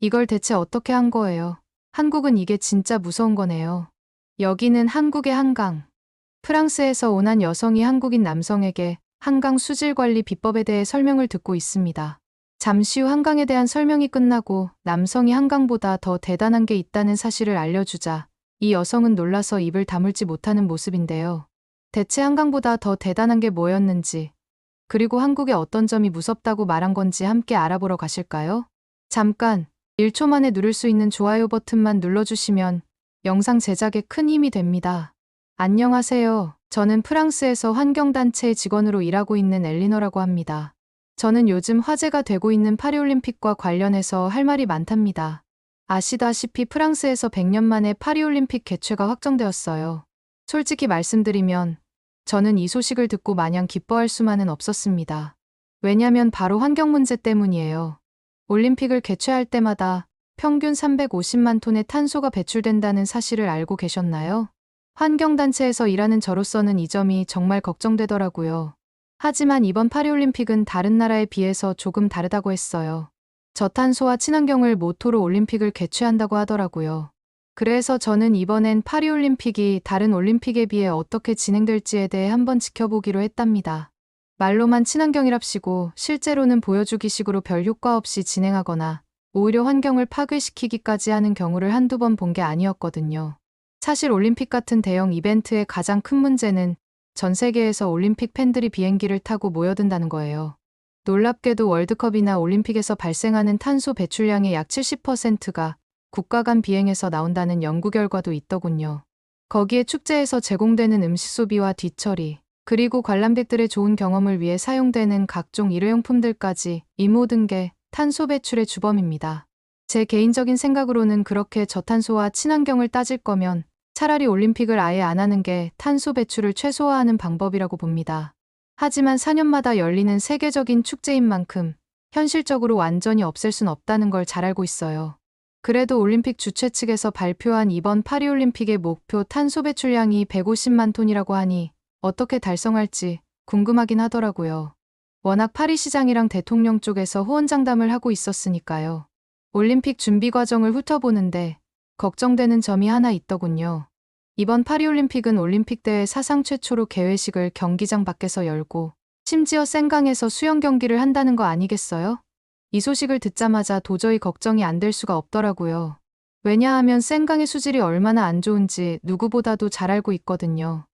이걸 대체 어떻게 한 거예요? 한국은 이게 진짜 무서운 거네요. 여기는 한국의 한강. 프랑스에서 온 한 여성이 한국인 남성에게 한강 수질 관리 비법에 대해 설명을 듣고 있습니다. 잠시 후 한강에 대한 설명이 끝나고 남성이 한강보다 더 대단한 게 있다는 사실을 알려주자 이 여성은 놀라서 입을 다물지 못하는 모습인데요. 대체 한강보다 더 대단한 게 뭐였는지, 그리고 한국의 어떤 점이 무섭다고 말한 건지 함께 알아보러 가실까요? 잠깐, 1초 만에 누를 수 있는 좋아요 버튼만 눌러주시면 영상 제작에 큰 힘이 됩니다. 안녕하세요. 저는 프랑스에서 환경단체 직원으로 일하고 있는 엘리너라고 합니다. 저는 요즘 화제가 되고 있는 파리올림픽과 관련해서 할 말이 많답니다. 아시다시피 프랑스에서 100년 만에 파리올림픽 개최가 확정되었어요. 솔직히 말씀드리면 저는 이 소식을 듣고 마냥 기뻐할 수만은 없었습니다. 왜냐면 바로 환경 문제 때문이에요. 올림픽을 개최할 때마다 평균 350만 톤의 탄소가 배출된다는 사실을 알고 계셨나요? 환경단체에서 일하는 저로서는 이 점이 정말 걱정되더라고요. 하지만 이번 파리올림픽은 다른 나라에 비해서 조금 다르다고 했어요. 저탄소와 친환경을 모토로 올림픽을 개최한다고 하더라고요. 그래서 저는 이번엔 파리올림픽이 다른 올림픽에 비해 어떻게 진행될지에 대해 한번 지켜보기로 했답니다. 말로만 친환경이랍시고 실제로는 보여주기식으로 별 효과 없이 진행하거나 오히려 환경을 파괴시키기까지 하는 경우를 한두 번 본 게 아니었거든요. 사실 올림픽 같은 대형 이벤트의 가장 큰 문제는 전 세계에서 올림픽 팬들이 비행기를 타고 모여든다는 거예요. 놀랍게도 월드컵이나 올림픽에서 발생하는 탄소 배출량의 약 70%가 국가 간 비행에서 나온다는 연구 결과도 있더군요. 거기에 축제에서 제공되는 음식 소비와 뒤처리, 그리고 관람객들의 좋은 경험을 위해 사용되는 각종 일회용품들까지 이 모든 게 탄소 배출의 주범입니다. 제 개인적인 생각으로는 그렇게 저탄소와 친환경을 따질 거면 차라리 올림픽을 아예 안 하는 게 탄소 배출을 최소화하는 방법이라고 봅니다. 하지만 4년마다 열리는 세계적인 축제인 만큼 현실적으로 완전히 없앨 순 없다는 걸 잘 알고 있어요. 그래도 올림픽 주최 측에서 발표한 이번 파리올림픽의 목표 탄소 배출량이 150만 톤이라고 하니 어떻게 달성할지 궁금하긴 하더라고요. 워낙 파리 시장이랑 대통령 쪽에서 호언장담을 하고 있었으니까요. 올림픽 준비 과정을 훑어보는데 걱정되는 점이 하나 있더군요. 이번 파리올림픽은 올림픽 대회 사상 최초로 개회식을 경기장 밖에서 열고 심지어 센강에서 수영 경기를 한다는 거 아니겠어요? 이 소식을 듣자마자 도저히 걱정이 안 될 수가 없더라고요. 왜냐하면 센강의 수질이 얼마나 안 좋은지 누구보다도 잘 알고 있거든요.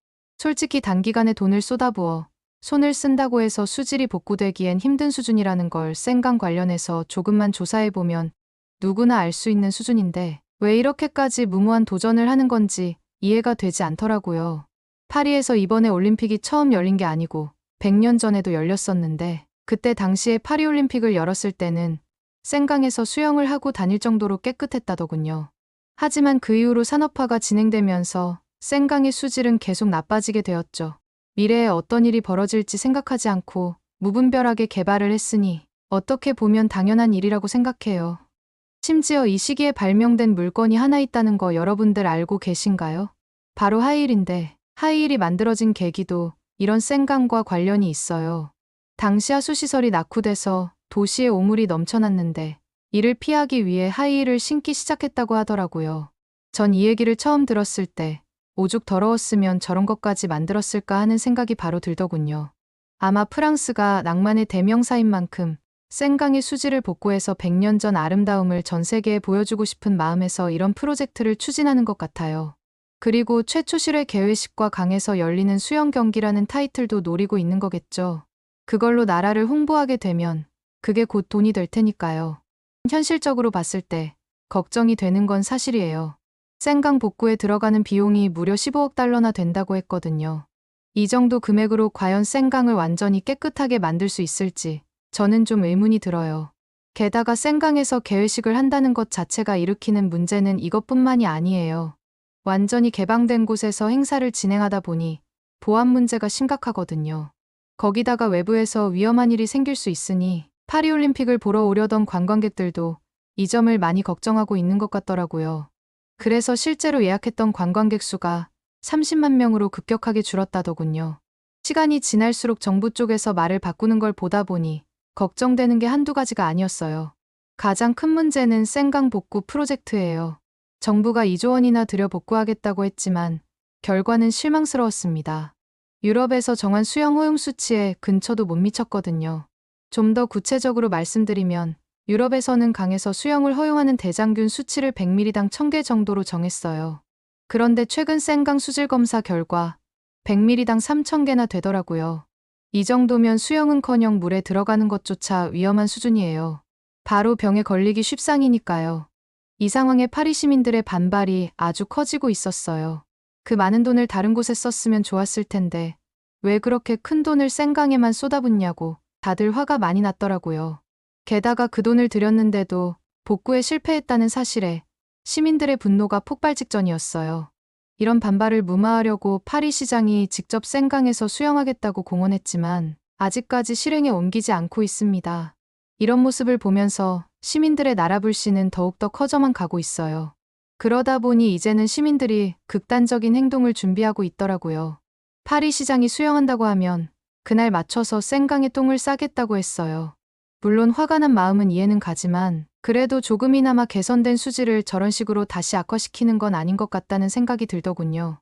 솔직히 단기간에 돈을 쏟아부어 손을 쓴다고 해서 수질이 복구되기엔 힘든 수준이라는 걸 센강 관련해서 조금만 조사해보면 누구나 알 수 있는 수준인데 왜 이렇게까지 무모한 도전을 하는 건지 이해가 되지 않더라고요. 파리에서 이번에 올림픽이 처음 열린 게 아니고 100년 전에도 열렸었는데 그때 당시에 파리올림픽을 열었을 때는 센강에서 수영을 하고 다닐 정도로 깨끗했다더군요. 하지만 그 이후로 산업화가 진행되면서 센강의 수질은 계속 나빠지게 되었죠. 미래에 어떤 일이 벌어질지 생각하지 않고 무분별하게 개발을 했으니 어떻게 보면 당연한 일이라고 생각해요. 심지어 이 시기에 발명된 물건이 하나 있다는 거 여러분들 알고 계신가요? 바로 하이힐인데 하이힐이 만들어진 계기도 이런 센강과 관련이 있어요. 당시 하수시설이 낙후돼서 도시에 오물이 넘쳐났는데 이를 피하기 위해 하이힐을 신기 시작했다고 하더라고요. 전 이 얘기를 처음 들었을 때 오죽 더러웠으면 저런 것까지 만들었을까 하는 생각이 바로 들더군요. 아마 프랑스가 낭만의 대명사인 만큼 센강의 수질을 복구해서 100년 전 아름다움을 전 세계에 보여주고 싶은 마음에서 이런 프로젝트를 추진하는 것 같아요. 그리고 최초 실외 개회식과 강에서 열리는 수영 경기라는 타이틀도 노리고 있는 거겠죠. 그걸로 나라를 홍보하게 되면 그게 곧 돈이 될 테니까요. 현실적으로 봤을 때 걱정이 되는 건 사실이에요. 센강 복구에 들어가는 비용이 무려 15억 달러나 된다고 했거든요. 이 정도 금액으로 과연 센강을 완전히 깨끗하게 만들 수 있을지 저는 좀 의문이 들어요. 게다가 센강에서 개회식을 한다는 것 자체가 일으키는 문제는 이것뿐만이 아니에요. 완전히 개방된 곳에서 행사를 진행하다 보니 보안 문제가 심각하거든요. 거기다가 외부에서 위험한 일이 생길 수 있으니 파리올림픽을 보러 오려던 관광객들도 이 점을 많이 걱정하고 있는 것 같더라고요. 그래서 실제로 예약했던 관광객 수가 30만 명으로 급격하게 줄었다더군요. 시간이 지날수록 정부 쪽에서 말을 바꾸는 걸 보다 보니 걱정되는 게 한두 가지가 아니었어요. 가장 큰 문제는 생강 복구 프로젝트예요. 정부가 2조 원이나 들여 복구하겠다고 했지만 결과는 실망스러웠습니다. 유럽에서 정한 수영 허용 수치에 근처도 못 미쳤거든요. 좀 더 구체적으로 말씀드리면 유럽에서는 강에서 수영을 허용하는 대장균 수치를 100ml당 1000개 정도로 정했어요. 그런데 최근 생강 수질 검사 결과 100ml당 3000개나 되더라고요. 이 정도면 수영은커녕 물에 들어가는 것조차 위험한 수준이에요. 바로 병에 걸리기 쉽상이니까요. 이 상황에 파리 시민들의 반발이 아주 커지고 있었어요. 그 많은 돈을 다른 곳에 썼으면 좋았을 텐데 왜 그렇게 큰 돈을 생강에만 쏟아붓냐고 다들 화가 많이 났더라고요. 게다가 그 돈을 들였는데도 복구에 실패했다는 사실에 시민들의 분노가 폭발 직전이었어요. 이런 반발을 무마하려고 파리 시장이 직접 생강에서 수영하겠다고 공언했지만 아직까지 실행에 옮기지 않고 있습니다. 이런 모습을 보면서 시민들의 나라 불씨는 더욱더 커져만 가고 있어요. 그러다 보니 이제는 시민들이 극단적인 행동을 준비하고 있더라고요. 파리 시장이 수영한다고 하면 그날 맞춰서 생강에 똥을 싸겠다고 했어요. 물론 화가 난 마음은 이해는 가지만 그래도 조금이나마 개선된 수질을 저런 식으로 다시 악화시키는 건 아닌 것 같다는 생각이 들더군요.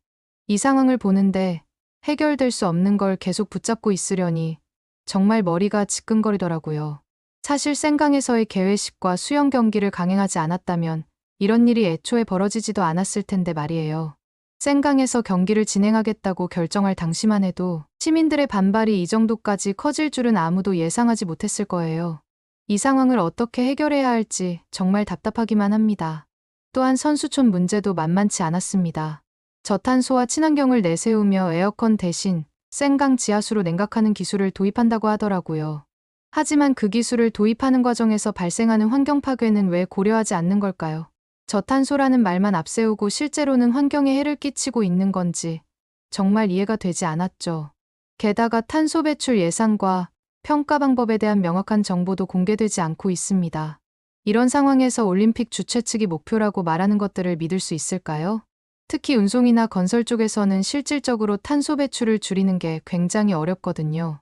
이 상황을 보는데 해결될 수 없는 걸 계속 붙잡고 있으려니 정말 머리가 지끈거리더라고요. 사실 생강에서의 개회식과 수영 경기를 강행하지 않았다면 이런 일이 애초에 벌어지지도 않았을 텐데 말이에요. 생강에서 경기를 진행하겠다고 결정할 당시만 해도 시민들의 반발이 이 정도까지 커질 줄은 아무도 예상하지 못했을 거예요. 이 상황을 어떻게 해결해야 할지 정말 답답하기만 합니다. 또한 선수촌 문제도 만만치 않았습니다. 저탄소와 친환경을 내세우며 에어컨 대신 생강 지하수로 냉각하는 기술을 도입한다고 하더라고요. 하지만 그 기술을 도입하는 과정에서 발생하는 환경 파괴는 왜 고려하지 않는 걸까요? 저탄소라는 말만 앞세우고 실제로는 환경에 해를 끼치고 있는 건지 정말 이해가 되지 않았죠. 게다가 탄소 배출 예산과 평가 방법에 대한 명확한 정보도 공개되지 않고 있습니다. 이런 상황에서 올림픽 주최 측이 목표라고 말하는 것들을 믿을 수 있을까요? 특히 운송이나 건설 쪽에서는 실질적으로 탄소 배출을 줄이는 게 굉장히 어렵거든요.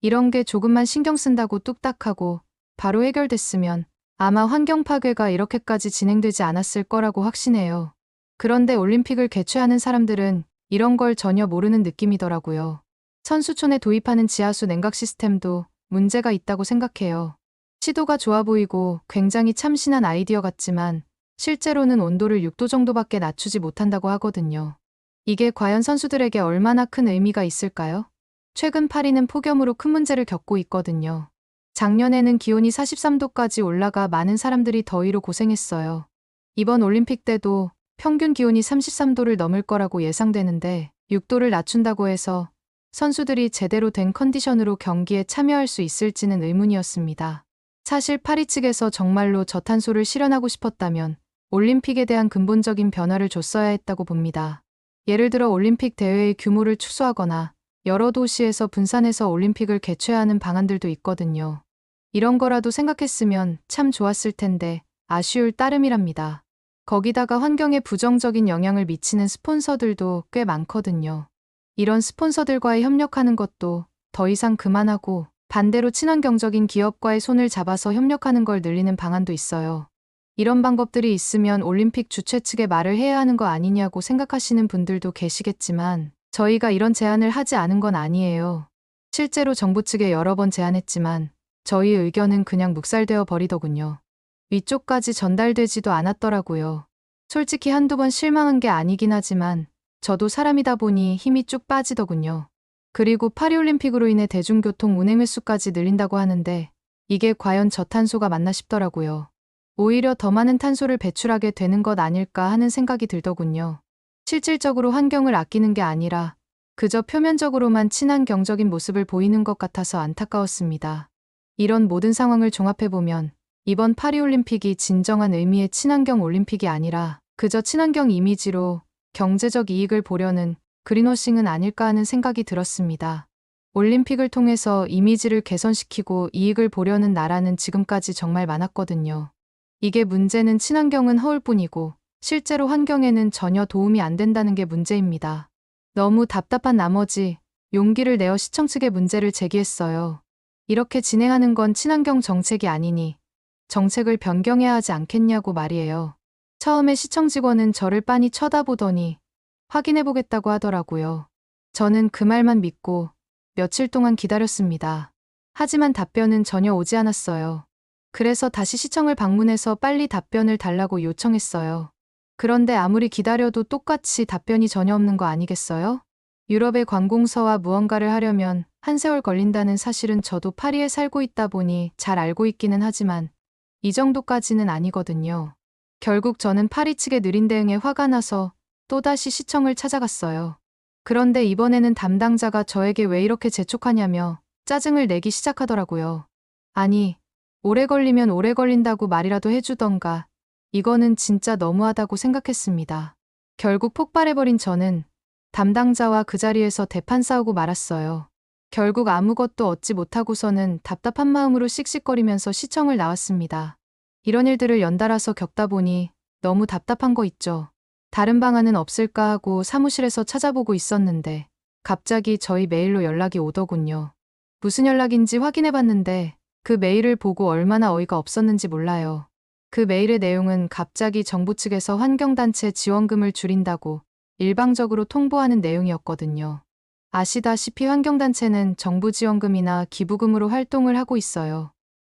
이런 게 조금만 신경 쓴다고 뚝딱하고 바로 해결됐으면 아마 환경 파괴가 이렇게까지 진행되지 않았을 거라고 확신해요. 그런데 올림픽을 개최하는 사람들은 이런 걸 전혀 모르는 느낌이더라고요. 선수촌에 도입하는 지하수 냉각 시스템도 문제가 있다고 생각해요. 시도가 좋아 보이고 굉장히 참신한 아이디어 같지만 실제로는 온도를 6도 정도밖에 낮추지 못한다고 하거든요. 이게 과연 선수들에게 얼마나 큰 의미가 있을까요? 최근 파리는 폭염으로 큰 문제를 겪고 있거든요. 작년에는 기온이 43도까지 올라가 많은 사람들이 더위로 고생했어요. 이번 올림픽 때도 평균 기온이 33도를 넘을 거라고 예상되는데 6도를 낮춘다고 해서 선수들이 제대로 된 컨디션으로 경기에 참여할 수 있을지는 의문이었습니다. 사실 파리 측에서 정말로 저탄소를 실현하고 싶었다면 올림픽에 대한 근본적인 변화를 줬어야 했다고 봅니다. 예를 들어 올림픽 대회의 규모를 축소하거나 여러 도시에서 분산해서 올림픽을 개최하는 방안들도 있거든요. 이런 거라도 생각했으면 참 좋았을 텐데 아쉬울 따름이랍니다. 거기다가 환경에 부정적인 영향을 미치는 스폰서들도 꽤 많거든요. 이런 스폰서들과의 협력하는 것도 더 이상 그만하고 반대로 친환경적인 기업과의 손을 잡아서 협력하는 걸 늘리는 방안도 있어요. 이런 방법들이 있으면 올림픽 주최 측에 말을 해야 하는 거 아니냐고 생각하시는 분들도 계시겠지만 저희가 이런 제안을 하지 않은 건 아니에요. 실제로 정부 측에 여러 번 제안했지만 저희 의견은 그냥 묵살되어 버리더군요. 위쪽까지 전달되지도 않았더라고요. 솔직히 한두 번 실망한 게 아니긴 하지만 저도 사람이다 보니 힘이 쭉 빠지더군요. 그리고 파리올림픽으로 인해 대중교통 운행 횟수까지 늘린다고 하는데 이게 과연 저탄소가 맞나 싶더라고요. 오히려 더 많은 탄소를 배출하게 되는 것 아닐까 하는 생각이 들더군요. 실질적으로 환경을 아끼는 게 아니라 그저 표면적으로만 친환경적인 모습을 보이는 것 같아서 안타까웠습니다. 이런 모든 상황을 종합해보면 이번 파리올림픽이 진정한 의미의 친환경 올림픽이 아니라 그저 친환경 이미지로 경제적 이익을 보려는 그린워싱은 아닐까 하는 생각이 들었습니다. 올림픽을 통해서 이미지를 개선시키고 이익을 보려는 나라는 지금까지 정말 많았거든요. 이게 문제는 친환경은 허울 뿐이고 실제로 환경에는 전혀 도움이 안 된다는 게 문제입니다. 너무 답답한 나머지 용기를 내어 시청 측에 문제를 제기했어요. 이렇게 진행하는 건 친환경 정책이 아니니 정책을 변경해야 하지 않겠냐고 말이에요. 처음에 시청 직원은 저를 빤히 쳐다보더니 확인해 보겠다고 하더라고요. 저는 그 말만 믿고 며칠 동안 기다렸습니다. 하지만 답변은 전혀 오지 않았어요. 그래서 다시 시청을 방문해서 빨리 답변을 달라고 요청했어요. 그런데 아무리 기다려도 똑같이 답변이 전혀 없는 거 아니겠어요? 유럽의 관공서와 무언가를 하려면 한 세월 걸린다는 사실은 저도 파리에 살고 있다 보니 잘 알고 있기는 하지만 이 정도까지는 아니거든요. 결국 저는 파리 측의 느린 대응에 화가 나서 또다시 시청을 찾아갔어요. 그런데 이번에는 담당자가 저에게 왜 이렇게 재촉하냐며 짜증을 내기 시작하더라고요. 아니, 오래 걸리면 오래 걸린다고 말이라도 해주던가. 이거는 진짜 너무하다고 생각했습니다. 결국 폭발해버린 저는 담당자와 그 자리에서 대판 싸우고 말았어요. 결국 아무것도 얻지 못하고서는 답답한 마음으로 씩씩거리면서 시청을 나왔습니다. 이런 일들을 연달아서 겪다 보니 너무 답답한 거 있죠. 다른 방안은 없을까 하고 사무실에서 찾아보고 있었는데 갑자기 저희 메일로 연락이 오더군요. 무슨 연락인지 확인해 봤는데 그 메일을 보고 얼마나 어이가 없었는지 몰라요. 그 메일의 내용은 갑자기 정부 측에서 환경단체 지원금을 줄인다고 일방적으로 통보하는 내용이었거든요. 아시다시피 환경단체는 정부 지원금이나 기부금으로 활동을 하고 있어요.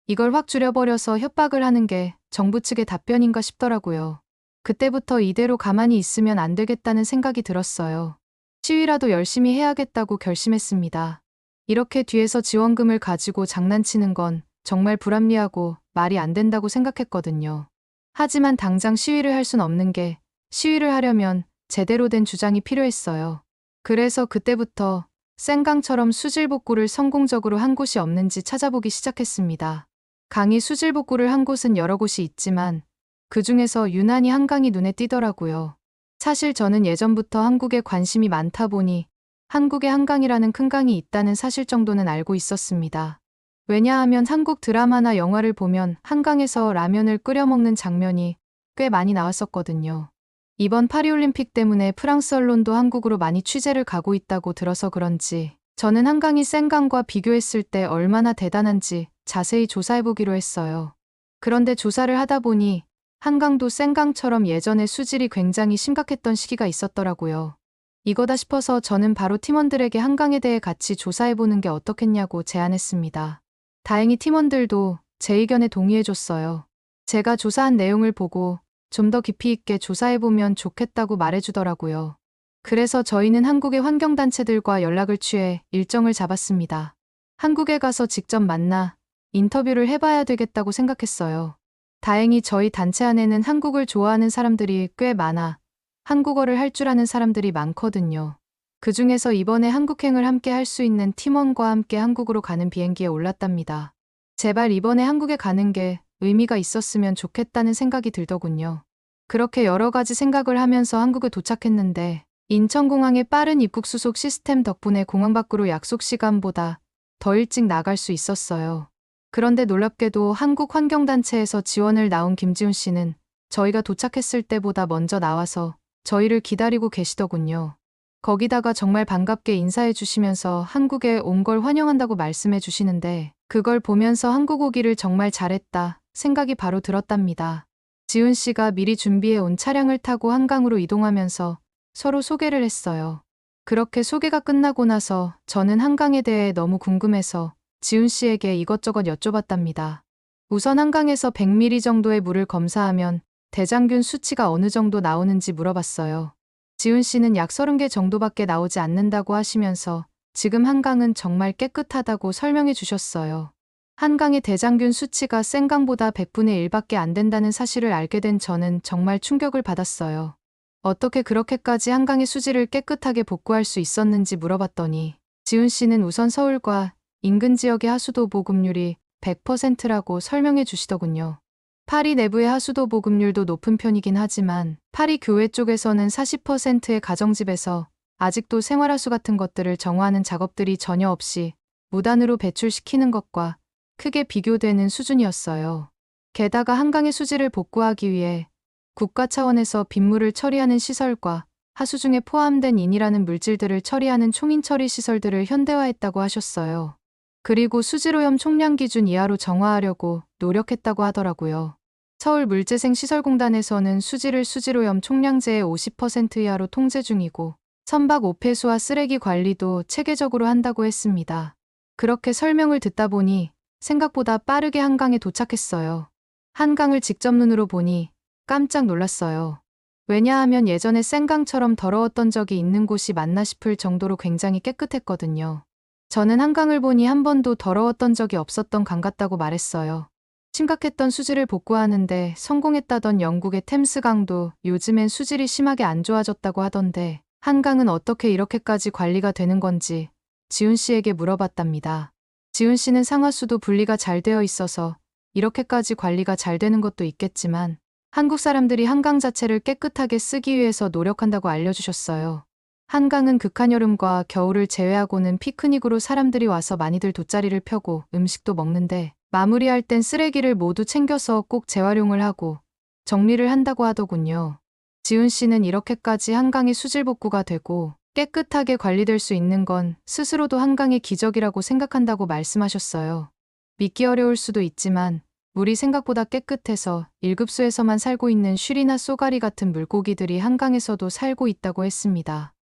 이걸 확 줄여버려서 협박을 하는 게 정부 측의 답변인가 싶더라고요. 그때부터 이대로 가만히 있으면 안 되겠다는 생각이 들었어요. 시위라도 열심히 해야겠다고 결심했습니다. 이렇게 뒤에서 지원금을 가지고 장난치는 건 정말 불합리하고 말이 안 된다고 생각했거든요. 하지만 당장 시위를 할 순 없는 게 시위를 하려면 제대로 된 주장이 필요했어요. 그래서 그때부터 생강처럼 수질복구를 성공적으로 한 곳이 없는지 찾아보기 시작했습니다. 강이 수질복구를 한 곳은 여러 곳이 있지만 그 중에서 유난히 한강이 눈에 띄더라고요. 사실 저는 예전부터 한국에 관심이 많다 보니 한국에 한강이라는 큰 강이 있다는 사실 정도는 알고 있었습니다. 왜냐하면 한국 드라마나 영화를 보면 한강에서 라면을 끓여 먹는 장면이 꽤 많이 나왔었거든요. 이번 파리올림픽 때문에 프랑스 언론도 한국으로 많이 취재를 가고 있다고 들어서 그런지 저는 한강이 센강과 비교했을 때 얼마나 대단한지 자세히 조사해보기로 했어요. 그런데 조사를 하다 보니 한강도 센강처럼 예전에 수질이 굉장히 심각했던 시기가 있었더라고요. 이거다 싶어서 저는 바로 팀원들에게 한강에 대해 같이 조사해보는 게 어떻겠냐고 제안했습니다. 다행히 팀원들도 제 의견에 동의해줬어요. 제가 조사한 내용을 보고 좀 더 깊이 있게 조사해보면 좋겠다고 말해주더라고요. 그래서 저희는 한국의 환경단체들과 연락을 취해 일정을 잡았습니다. 한국에 가서 직접 만나 인터뷰를 해봐야 되겠다고 생각했어요. 다행히 저희 단체 안에는 한국을 좋아하는 사람들이 꽤 많아 한국어를 할 줄 아는 사람들이 많거든요. 그 중에서 이번에 한국행을 함께 할 수 있는 팀원과 함께 한국으로 가는 비행기에 올랐답니다. 제발 이번에 한국에 가는 게 의미가 있었으면 좋겠다는 생각이 들더군요. 그렇게 여러 가지 생각을 하면서 한국에 도착했는데 인천공항의 빠른 입국 수속 시스템 덕분에 공항 밖으로 약속 시간보다 더 일찍 나갈 수 있었어요. 그런데 놀랍게도 한국환경단체에서 지원을 나온 김지훈 씨는 저희가 도착했을 때보다 먼저 나와서 저희를 기다리고 계시더군요. 거기다가 정말 반갑게 인사해 주시면서 한국에 온 걸 환영한다고 말씀해 주시는데 그걸 보면서 한국 오기를 정말 잘했다 생각이 바로 들었답니다. 지훈 씨가 미리 준비해 온 차량을 타고 한강으로 이동하면서 서로 소개를 했어요. 그렇게 소개가 끝나고 나서 저는 한강에 대해 너무 궁금해서 지훈 씨에게 이것저것 여쭤봤답니다. 우선 한강에서 100ml 정도의 물을 검사하면 대장균 수치가 어느 정도 나오는지 물어봤어요. 지훈 씨는 약 30개 정도밖에 나오지 않는다고 하시면서 지금 한강은 정말 깨끗하다고 설명해 주셨어요. 한강의 대장균 수치가 센강보다 100분의 1밖에 안 된다는 사실을 알게 된 저는 정말 충격을 받았어요. 어떻게 그렇게까지 한강의 수질을 깨끗하게 복구할 수 있었는지 물어봤더니 지훈 씨는 우선 서울과 인근 지역의 하수도 보급률이 100%라고 설명해 주시더군요. 파리 내부의 하수도 보급률도 높은 편이긴 하지만 파리 교외 쪽에서는 40%의 가정집에서 아직도 생활하수 같은 것들을 정화하는 작업들이 전혀 없이 무단으로 배출시키는 것과 크게 비교되는 수준이었어요. 게다가 한강의 수질을 복구하기 위해 국가 차원에서 빗물을 처리하는 시설과 하수 중에 포함된 인이라는 물질들을 처리하는 총인 처리 시설들을 현대화했다고 하셨어요. 그리고 수질오염 총량 기준 이하로 정화하려고 노력했다고 하더라고요. 서울물재생시설공단에서는 수지를 수질오염 총량제의 50% 이하로 통제 중이고 선박 오폐수와 쓰레기 관리도 체계적으로 한다고 했습니다. 그렇게 설명을 듣다 보니 생각보다 빠르게 한강에 도착했어요. 한강을 직접 눈으로 보니 깜짝 놀랐어요. 왜냐하면 예전에 생강처럼 더러웠던 적이 있는 곳이 맞나 싶을 정도로 굉장히 깨끗했거든요. 저는 한강을 보니 한 번도 더러웠던 적이 없었던 강 같다고 말했어요. 심각했던 수질을 복구하는데 성공했다던 영국의 템스강도 요즘엔 수질이 심하게 안 좋아졌다고 하던데 한강은 어떻게 이렇게까지 관리가 되는 건지 지훈 씨에게 물어봤답니다. 지훈 씨는 상하수도 분리가 잘 되어 있어서 이렇게까지 관리가 잘 되는 것도 있겠지만 한국 사람들이 한강 자체를 깨끗하게 쓰기 위해서 노력한다고 알려주셨어요. 한강은 극한 여름과 겨울을 제외하고는 피크닉으로 사람들이 와서 많이들 돗자리를 펴고 음식도 먹는데 마무리할 땐 쓰레기를 모두 챙겨서 꼭 재활용을 하고 정리를 한다고 하더군요. 지훈 씨는 이렇게까지 한강이 수질 복구가 되고 깨끗하게 관리될 수 있는 건 스스로도 한강의 기적이라고 생각한다고 말씀하셨어요. 믿기 어려울 수도 있지만 물이 생각보다 깨끗해서 일급수에서만 살고 있는 쉬리나 쏘가리 같은 물고기들이 한강에서도 살고 있다고 했습니다.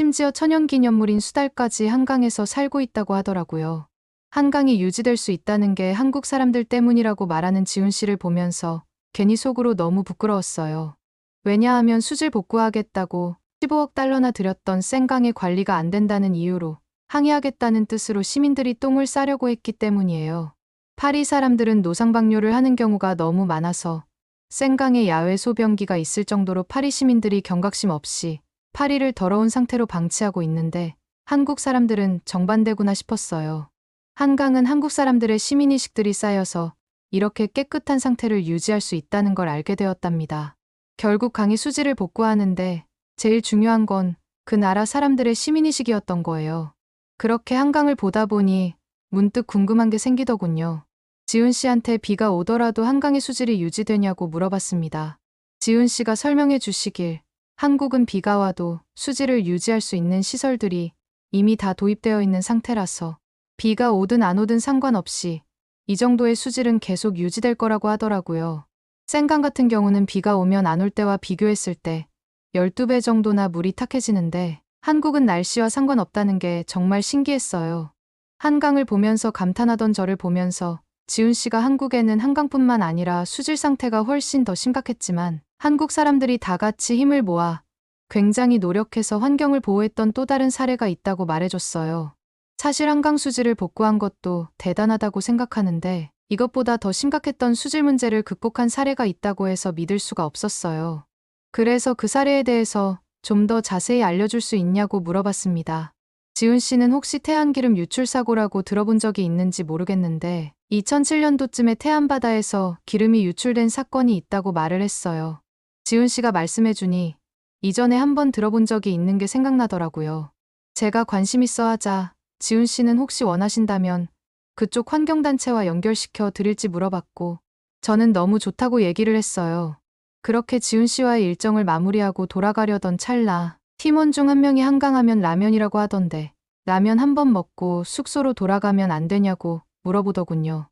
심지어 천연기념물인 수달까지 한강에서 살고 있다고 하더라고요. 한강이 유지될 수 있다는 게 한국 사람들 때문이라고 말하는 지훈 씨를 보면서 괜히 속으로 너무 부끄러웠어요. 왜냐하면 수질 복구하겠다고 15억 달러나 들였던 생강의 관리가 안 된다는 이유로 항의하겠다는 뜻으로 시민들이 똥을 싸려고 했기 때문이에요. 파리 사람들은 노상방뇨를 하는 경우가 너무 많아서 생강에 야외 소변기가 있을 정도로 파리 시민들이 경각심 없이 파리를 더러운 상태로 방치하고 있는데 한국 사람들은 정반대구나 싶었어요. 한강은 한국 사람들의 시민의식들이 쌓여서 이렇게 깨끗한 상태를 유지할 수 있다는 걸 알게 되었답니다. 결국 강의 수질을 복구하는데 제일 중요한 건 그 나라 사람들의 시민의식이었던 거예요. 그렇게 한강을 보다 보니 문득 궁금한 게 생기더군요. 지훈 씨한테 비가 오더라도 한강의 수질이 유지되냐고 물어봤습니다. 지훈 씨가 설명해 주시길 한국은 비가 와도 수질을 유지할 수 있는 시설들이 이미 다 도입되어 있는 상태라서 비가 오든 안 오든 상관없이 이 정도의 수질은 계속 유지될 거라고 하더라고요. 생강 같은 경우는 비가 오면 안 올 때와 비교했을 때 12배 정도나 물이 탁해지는데 한국은 날씨와 상관없다는 게 정말 신기했어요. 한강을 보면서 감탄하던 저를 보면서 지훈 씨가 한국에는 한강뿐만 아니라 수질 상태가 훨씬 더 심각했지만 한국 사람들이 다 같이 힘을 모아 굉장히 노력해서 환경을 보호했던 또 다른 사례가 있다고 말해줬어요. 사실 한강 수질을 복구한 것도 대단하다고 생각하는데 이것보다 더 심각했던 수질 문제를 극복한 사례가 있다고 해서 믿을 수가 없었어요. 그래서 그 사례에 대해서 좀 더 자세히 알려줄 수 있냐고 물어봤습니다. 지훈 씨는 혹시 태안기름 유출 사고라고 들어본 적이 있는지 모르겠는데 2007년도쯤에 태안바다에서 기름이 유출된 사건이 있다고 말을 했어요. 지훈 씨가 말씀해 주니 이전에 한번 들어본 적이 있는 게 생각나더라고요. 제가 관심 있어 하자 지훈 씨는 혹시 원하신다면 그쪽 환경단체와 연결시켜 드릴지 물어봤고 저는 너무 좋다고 얘기를 했어요. 그렇게 지훈 씨와의 일정을 마무리하고 돌아가려던 찰나 팀원 중 한 명이 한강하면 라면이라고 하던데 라면 한 번 먹고 숙소로 돌아가면 안 되냐고 물어보더군요.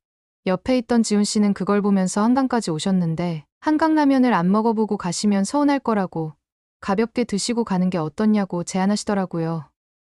옆에 있던 지훈 씨는 그걸 보면서 한강까지 오셨는데 한강라면을 안 먹어보고 가시면 서운할 거라고 가볍게 드시고 가는 게 어떻냐고 제안하시더라고요.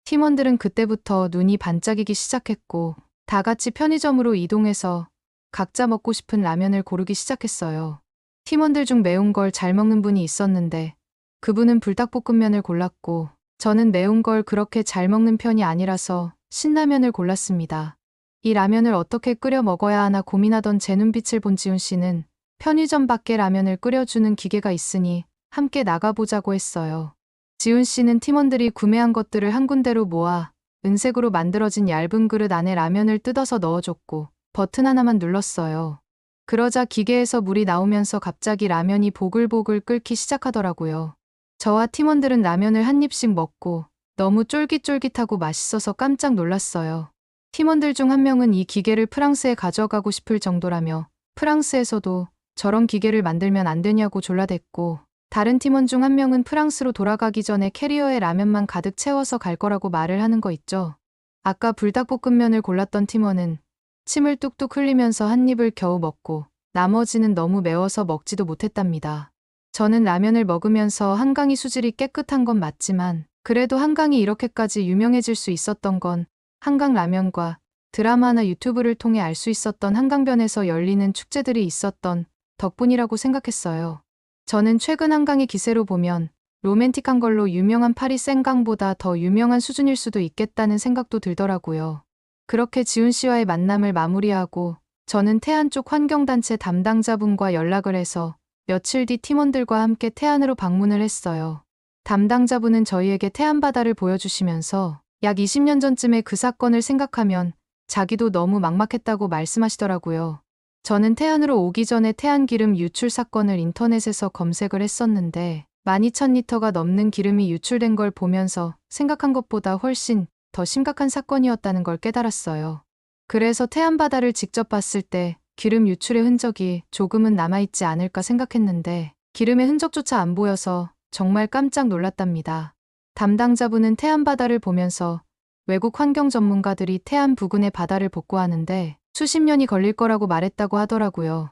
팀원들은 그때부터 눈이 반짝이기 시작했고 다 같이 편의점으로 이동해서 각자 먹고 싶은 라면을 고르기 시작했어요. 팀원들 중 매운 걸 잘 먹는 분이 있었는데 그분은 불닭볶음면을 골랐고 저는 매운 걸 그렇게 잘 먹는 편이 아니라서 신라면을 골랐습니다. 이 라면을 어떻게 끓여 먹어야 하나 고민하던 제 눈빛을 본 지훈 씨는 편의점 밖에 라면을 끓여주는 기계가 있으니 함께 나가보자고 했어요. 지훈 씨는 팀원들이 구매한 것들을 한 군데로 모아 은색으로 만들어진 얇은 그릇 안에 라면을 뜯어서 넣어줬고 버튼 하나만 눌렀어요. 그러자 기계에서 물이 나오면서 갑자기 라면이 보글보글 끓기 시작하더라고요. 저와 팀원들은 라면을 한 입씩 먹고 너무 쫄깃쫄깃하고 맛있어서 깜짝 놀랐어요. 팀원들 중 한 명은 이 기계를 프랑스에 가져가고 싶을 정도라며 프랑스에서도 저런 기계를 만들면 안 되냐고 졸라댔고 다른 팀원 중 한 명은 프랑스로 돌아가기 전에 캐리어에 라면만 가득 채워서 갈 거라고 말을 하는 거 있죠. 아까 불닭볶음면을 골랐던 팀원은 침을 뚝뚝 흘리면서 한 입을 겨우 먹고 나머지는 너무 매워서 먹지도 못했답니다. 저는 라면을 먹으면서 한강이 수질이 깨끗한 건 맞지만 그래도 한강이 이렇게까지 유명해질 수 있었던 건 한강 라면과 드라마나 유튜브를 통해 알 수 있었던 한강변에서 열리는 축제들이 있었던 덕분이라고 생각했어요. 저는 최근 한강의 기세로 보면 로맨틱한 걸로 유명한 파리 생강보다 더 유명한 수준일 수도 있겠다는 생각도 들더라고요. 그렇게 지훈 씨와의 만남을 마무리하고 저는 태안 쪽 환경단체 담당자분과 연락을 해서 며칠 뒤 팀원들과 함께 태안으로 방문을 했어요. 담당자분은 저희에게 태안 바다를 보여주시면서 약 20년 전쯤의 그 사건을 생각하면 자기도 너무 막막했다고 말씀하시더라고요. 저는 태안으로 오기 전에 태안 기름 유출 사건을 인터넷에서 검색을 했었는데 12,000리터가 넘는 기름이 유출된 걸 보면서 생각한 것보다 훨씬 더 심각한 사건이었다는 걸 깨달았어요. 그래서 태안 바다를 직접 봤을 때 기름 유출의 흔적이 조금은 남아있지 않을까 생각했는데 기름의 흔적조차 안 보여서 정말 깜짝 놀랐답니다. 담당자분은 태안 바다를 보면서 외국 환경 전문가들이 태안 부근의 바다를 복구하는데 수십 년이 걸릴 거라고 말했다고 하더라고요.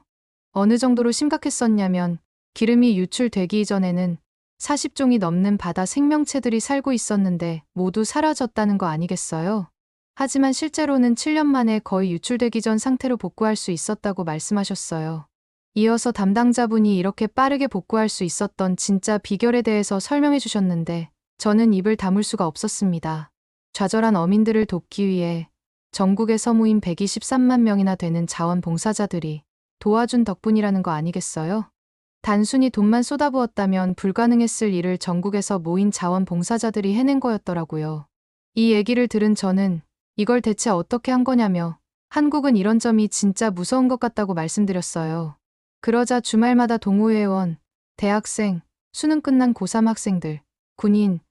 어느 정도로 심각했었냐면 기름이 유출되기 이전에는 40종이 넘는 바다 생명체들이 살고 있었는데 모두 사라졌다는 거 아니겠어요? 하지만 실제로는 7년 만에 거의 유출되기 전 상태로 복구할 수 있었다고 말씀하셨어요. 이어서 담당자분이 이렇게 빠르게 복구할 수 있었던 진짜 비결에 대해서 설명해 주셨는데 저는 입을 다물 수가 없었습니다. 좌절한 어민들을 돕기 위해 전국에서 모인 123만 명이나 되는 자원봉사자들이 도와준 덕분이라는 거 아니겠어요? 단순히 돈만 쏟아부었다면 불가능했을 일을 전국에서 모인 자원봉사자들이 해낸 거였더라고요. 이 얘기를 들은 저는 이걸 대체 어떻게 한 거냐며 한국은 이런 점이 진짜 무서운 것 같다고 말씀드렸어요. 그러자 주말마다 동호회원, 대학생, 수능 끝난 고3 학생들, 군인,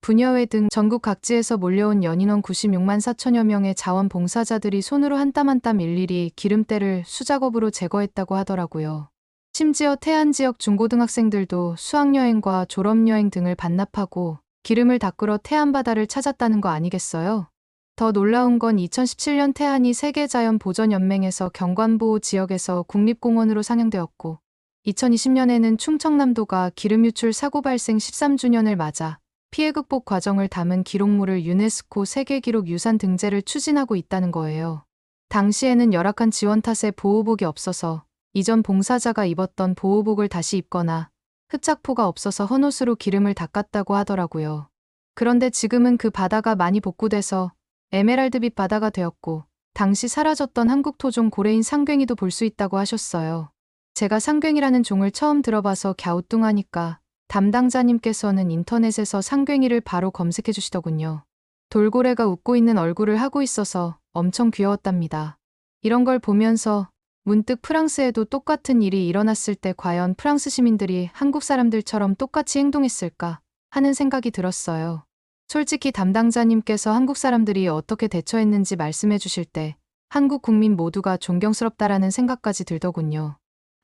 부녀회 등 전국 각지에서 몰려온 연인원 96만 4천여 명의 자원봉사자들이 손으로 한 땀 한 땀 일일이 기름때를 수작업으로 제거했다고 하더라고요. 심지어 태안 지역 중고등학생들도 수학여행과 졸업여행 등을 반납하고 기름을 닦으러 태안 바다를 찾았다는 거 아니겠어요? 더 놀라운 건 2017년 태안이 세계자연보전연맹에서 경관보호 지역에서 국립공원으로 상영되었고 2020년에는 충청남도가 기름 유출 사고 발생 13주년을 맞아 피해 극복 과정을 담은 기록물을 유네스코 세계기록 유산 등재를 추진하고 있다는 거예요. 당시에는 열악한 지원 탓에 보호복이 없어서 이전 봉사자가 입었던 보호복을 다시 입거나 흡착포가 없어서 헌옷으로 기름을 닦았다고 하더라고요. 그런데 지금은 그 바다가 많이 복구돼서 에메랄드빛 바다가 되었고 당시 사라졌던 한국 토종 고래인 상괭이도 볼 수 있다고 하셨어요. 제가 상괭이라는 종을 처음 들어봐서 갸우뚱하니까 담당자님께서는 인터넷에서 상괭이를 바로 검색해 주시더군요. 돌고래가 웃고 있는 얼굴을 하고 있어서 엄청 귀여웠답니다. 이런 걸 보면서 문득 프랑스에도 똑같은 일이 일어났을 때 과연 프랑스 시민들이 한국 사람들처럼 똑같이 행동했을까 하는 생각이 들었어요. 솔직히 담당자님께서 한국 사람들이 어떻게 대처했는지 말씀해 주실 때 한국 국민 모두가 존경스럽다라는 생각까지 들더군요.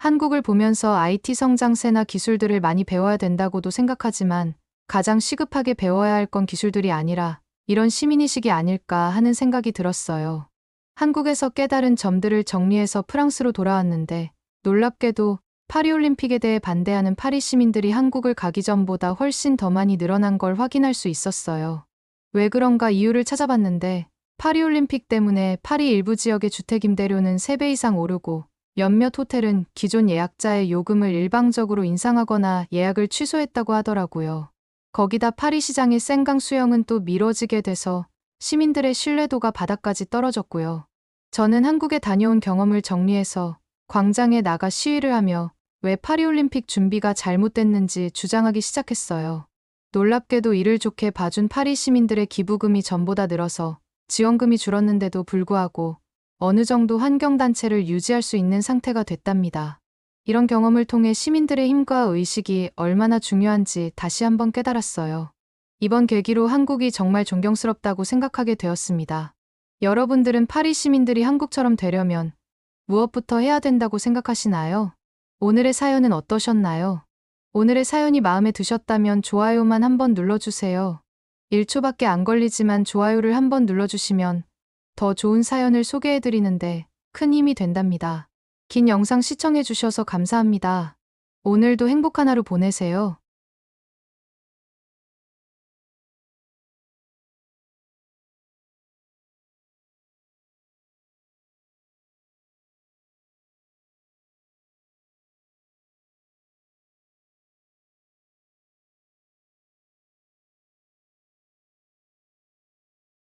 한국을 보면서 IT 성장세나 기술들을 많이 배워야 된다고도 생각하지만 가장 시급하게 배워야 할 건 기술들이 아니라 이런 시민의식이 아닐까 하는 생각이 들었어요. 한국에서 깨달은 점들을 정리해서 프랑스로 돌아왔는데 놀랍게도 파리올림픽에 대해 반대하는 파리 시민들이 한국을 가기 전보다 훨씬 더 많이 늘어난 걸 확인할 수 있었어요. 왜 그런가 이유를 찾아봤는데 파리올림픽 때문에 파리 일부 지역의 주택 임대료는 3배 이상 오르고 몇몇 호텔은 기존 예약자의 요금을 일방적으로 인상하거나 예약을 취소했다고 하더라고요. 거기다 파리 시장의 생강 수영은 또 미뤄지게 돼서 시민들의 신뢰도가 바닥까지 떨어졌고요. 저는 한국에 다녀온 경험을 정리해서 광장에 나가 시위를 하며 왜 파리올림픽 준비가 잘못됐는지 주장하기 시작했어요. 놀랍게도 이를 좋게 봐준 파리 시민들의 기부금이 전보다 늘어서 지원금이 줄었는데도 불구하고 어느 정도 환경단체를 유지할 수 있는 상태가 됐답니다. 이런 경험을 통해 시민들의 힘과 의식이 얼마나 중요한지 다시 한번 깨달았어요. 이번 계기로 한국이 정말 존경스럽다고 생각하게 되었습니다. 여러분들은 파리 시민들이 한국처럼 되려면 무엇부터 해야 된다고 생각하시나요? 오늘의 사연은 어떠셨나요? 오늘의 사연이 마음에 드셨다면 좋아요만 한번 눌러주세요. 1초밖에 안 걸리지만 좋아요를 한번 눌러주시면 더 좋은 사연을 소개해드리는데 큰 힘이 된답니다. 긴 영상 시청해주셔서 감사합니다. 오늘도 행복한 하루 보내세요.